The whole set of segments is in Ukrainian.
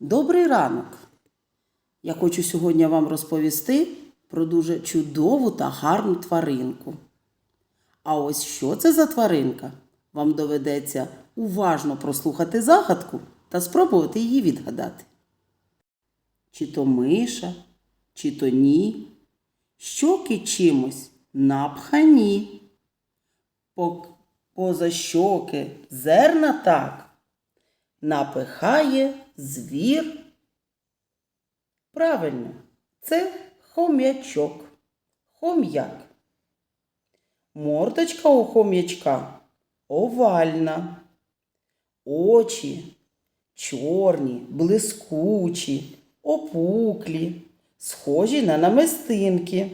Добрий ранок! Я хочу сьогодні вам розповісти про дуже чудову та гарну тваринку. А ось що це за тваринка? Вам доведеться уважно прослухати загадку та спробувати її відгадати. Чи то миша, чи то ні, щоки чимось напхані. Поза щоки зерна так напихає звір. Правильно, це хом'ячок. Хом'як. Мордочка у хом'ячка овальна. Очі чорні, блискучі, опуклі, схожі на намистинки.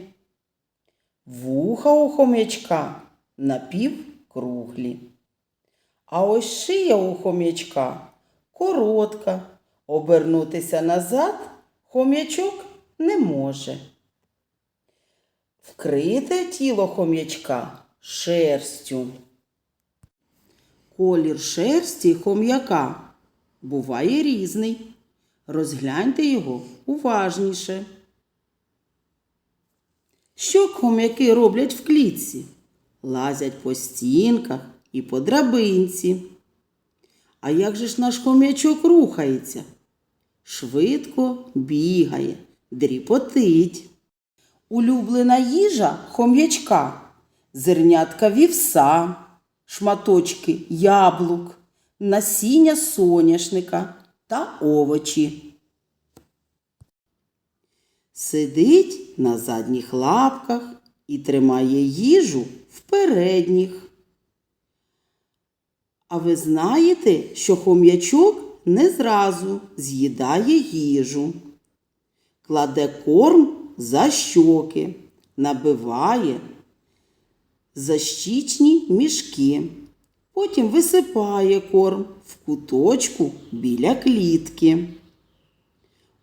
Вуха у хом'ячка напівкруглі. А ось шия у хом'ячка коротка. Обернутися назад хом'ячок не може. Вкрите тіло хом'ячка шерстю. Колір шерсті хом'яка буває різний. Розгляньте його уважніше. Що хом'яки роблять в клітці? Лазять по стінках і по драбинці. А як же ж наш хом'ячок рухається? Швидко бігає, дріпотить. Улюблена їжа хом'ячка, зернятка вівса, шматочки яблук, насіння соняшника та овочі. Сидить на задніх лапках і тримає їжу в передніх. А ви знаєте, що хом'ячок не зразу з'їдає їжу, кладе корм за щоки, набиває защічні мішки, потім висипає корм в куточку біля клітки.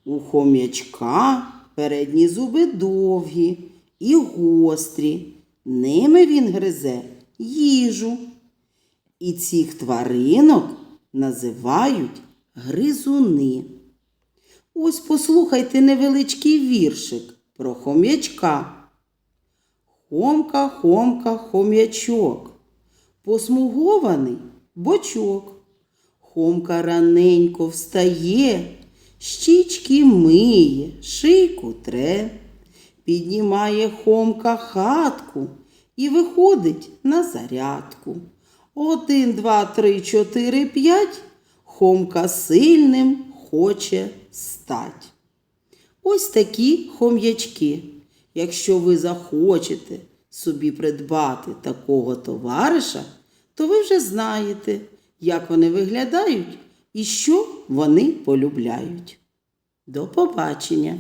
У хом'ячка передні зуби довгі і гострі. Ними він гризе їжу. І цих тваринок називають гризуни. Ось послухайте невеличкий віршик про хом'ячка. Хомка, хомка, хом'ячок, посмугований бочок. Хомка раненько встає, щічки миє, шийку тре, піднімає хомка хатку і виходить на зарядку. Один, два, три, чотири, п'ять. Хомка сильним хоче стать. Ось такі хом'ячки. Якщо ви захочете собі придбати такого товариша, то ви вже знаєте, як вони виглядають і що вони полюбляють. До побачення!